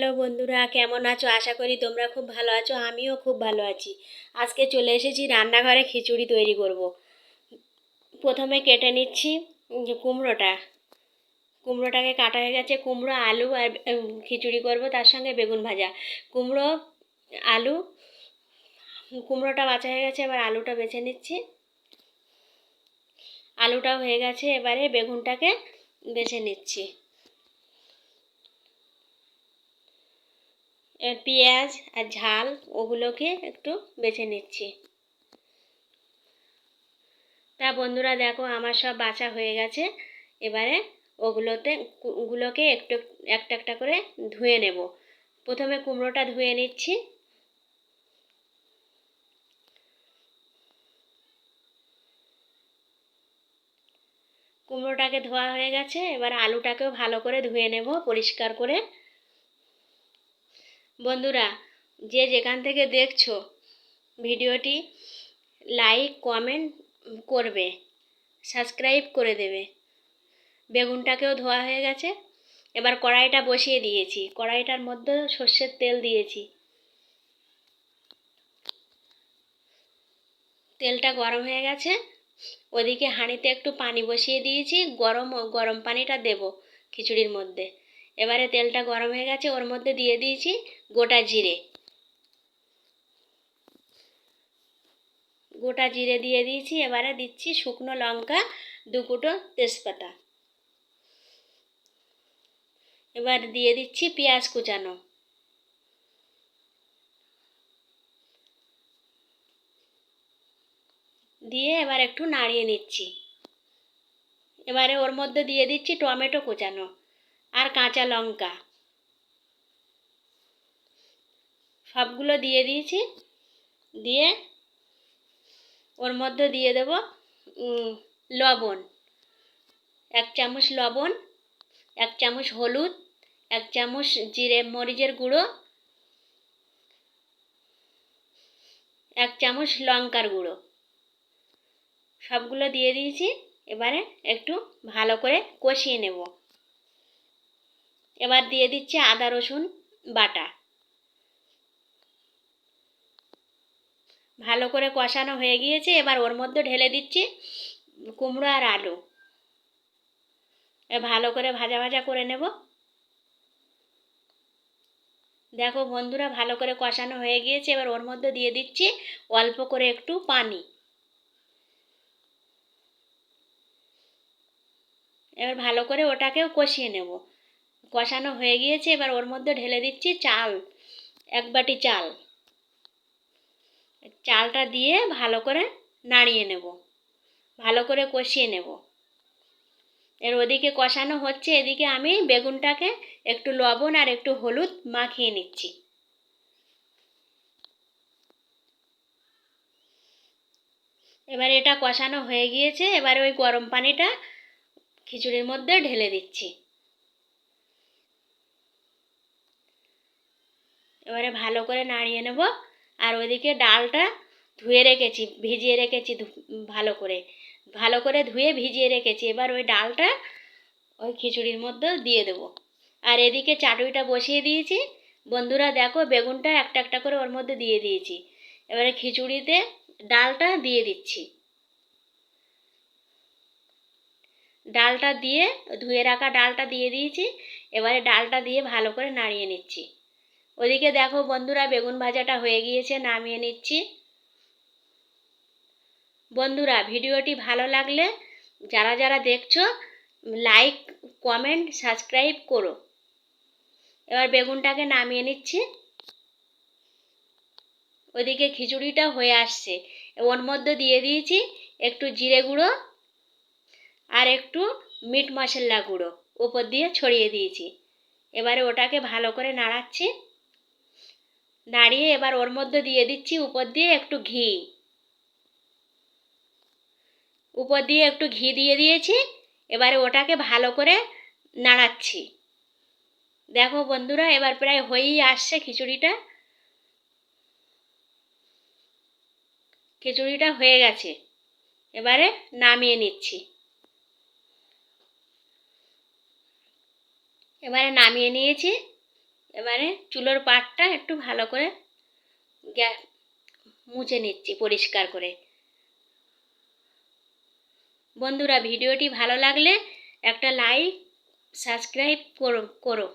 Hello বন্ধুরা, কেমন আছো? আশা করি তোমরা খুব ভালো আছো, আমিও খুব ভালো আছি। আজকে চলে এসেছি রান্নাঘরে খিচুড়ি তৈরি করব। প্রথমে কেটে নিচ্ছি কুমড়োটা। কুমড়োটাকে কাটা হয়ে গেছে, কুমড়ো, আলু আর খিচুড়ি করব, তার সঙ্গে বেগুন ভাজা। কুমড়ো, আলু, কুমড়োটা বাছা হয়ে গেছে, এবার আলুটা বেছে নিচ্ছি। আলুটাও হয়ে গেছে, এবারে বেগুনটাকে বেছে নিচ্ছি। পেঁয়াজ আর ঝাল ওগুলোকে একটু বেছে নিচ্ছি। তা বন্ধুরা দেখো আমার সব বাছা হয়ে গেছে। এবারে ওগুলোতে কু- ওগুলোকে একটু, একটা একটা করে ধুয়ে নেব। প্রথমে কুমড়োটা ধুয়ে নিচ্ছি। কুমড়োটাকে ধোয়া হয়ে গেছে। এবার আলুটাকেও ভালো করে ধুয়ে নেব পরিষ্কার করে। বন্ধুরা, যে যেখান থেকে দেখছ ভিডিওটি, লাইক, কমেন্ট করবে, সাবস্ক্রাইব করে দেবে। বেগুনটাকেও ধোয়া হয়ে গেছে। এবার কড়াইটা বসিয়ে দিয়েছি। কড়াইটার মধ্যে সর্ষের তেল দিয়েছি। তেলটা গরম হয়ে গেছে। ওদিকে হাঁড়িতে একটু পানি বসিয়ে দিয়েছি। গরম গরম পানিটা দেব খিচুড়ির মধ্যে। এবারে তেলটা গরম হয়ে গেছে, ওর মধ্যে দিয়ে দিয়েছি গোটা জিরে। গোটা জিরে দিয়ে দিয়েছি, এবারে দিচ্ছি শুকনো লঙ্কা, দু কুটো তেজপাতা। এবার দিয়ে দিচ্ছি পেঁয়াজ কুচানো। দিয়ে এবার একটু নাড়িয়ে নিচ্ছি। এবারে ওর মধ্যে দিয়ে দিচ্ছি টমেটো কুচানো। আর কাঁচা লঙ্কা। সবগুলো দিয়ে দিয়েছি। দিয়ে ওর মধ্যে দিয়ে দেব লবণ। এক চামচ লবণ, এক চামচ হলুদ, এক চামচ জিরে, মরিচের গুঁড়ো, এক চামচ লঙ্কার গুঁড়ো। সবগুলো দিয়ে দিয়েছি। এবারে একটু ভালো করে কষিয়ে নেব। এবার দিয়ে দিচ্ছি আদা, রসুন বাটা। ভালো করে কষানো হয়ে গিয়েছে, এবার ওর মধ্যে ঢেলে দিচ্ছি কুমড়ো আর আলু। ভালো করে ভাজা ভাজা করে নেব। দেখো বন্ধুরা, ভালো করে কষানো হয়ে গিয়েছে, এবার ওর মধ্যে দিয়ে দিচ্ছি অল্প করে একটু পানি। এবার ভালো করে ওটাকেও কষিয়ে নেব। কষানো হয়ে গিয়েছে, এবার ওর মধ্যে ঢেলে দিচ্ছি চাল, এক বাটি চাল। চালটা দিয়ে ভালো করে নাড়িয়ে নেব, ভালো করে কষিয়ে নেব। এর ওদিকে কষানো হচ্ছে, এদিকে আমি বেগুনটাকে একটু লবণ আর একটু হলুদ মাখিয়ে নিচ্ছি। এবার এটা কষানো হয়ে গিয়েছে, এবার ওই গরম পানিটা খিচুড়ির মধ্যে ঢেলে দিচ্ছি। এবারে ভালো করে নাড়িয়ে নেব। আর ওইদিকে ডালটা ধুয়ে রেখেছি, ভিজিয়ে রেখেছি ভালো করে। ভালো করে ধুয়ে ভিজিয়ে রেখেছি। এবার ওই ডালটা ওই খিচুড়ির মধ্যে দিয়ে দেবো। আর এদিকে চাটুইটা বসিয়ে দিয়েছি। বন্ধুরা দেখো, বেগুনটা একটা একটা করে ওর মধ্যে দিয়ে দিয়েছি। এবারে খিচুড়িতে ডালটা দিয়ে দিচ্ছি। ডালটা দিয়ে, ধুয়ে রাখা ডালটা দিয়ে দিয়েছি। এবারে ডালটা দিয়ে ভালো করে নাড়িয়ে নিচ্ছি। ওদিকে দেখো বন্ধুরা, বেগুন ভাজাটা হয়ে গিয়েছে, নামিয়ে নিচ্ছি। বন্ধুরা, ভিডিওটি ভালো লাগলে যারা যারা দেখছ, লাইক, কমেন্ট, সাবস্ক্রাইব করো। এবার বেগুনটাকে নামিয়ে নিচ্ছি। ওদিকে খিচুড়িটা হয়ে আসছে। ওর মধ্যে দিয়ে দিয়েছি একটু জিরে গুঁড়ো আর একটু মিট মশলা গুঁড়ো, ওপর দিয়ে ছড়িয়ে দিয়েছি। এবারে ওটাকে ভালো করে নাড়াচ্ছি। নাড়িয়ে এবার ওর মধ্যে দিয়ে দিচ্ছি উপর দিয়ে একটু ঘি। উপর দিয়ে একটু ঘি দিয়ে দিয়েছি, এবারে ওটাকে ভালো করে নাড়াচ্ছি। দেখো বন্ধুরা, এবার প্রায় হয়েই আসছে খিচুড়িটা। খিচুড়িটা হয়ে গেছে। এবারে নামিয়ে নিচ্ছি। এবারে নামিয়ে নিয়েছি। এবারে চুলোর পাটটা একটু ভালো করে গ্যাস মুছে নিচ্ছি পরিষ্কার করে। বন্ধুরা, ভিডিওটি ভালো লাগলে একটা লাইক সাবস্ক্রাইব করো করো।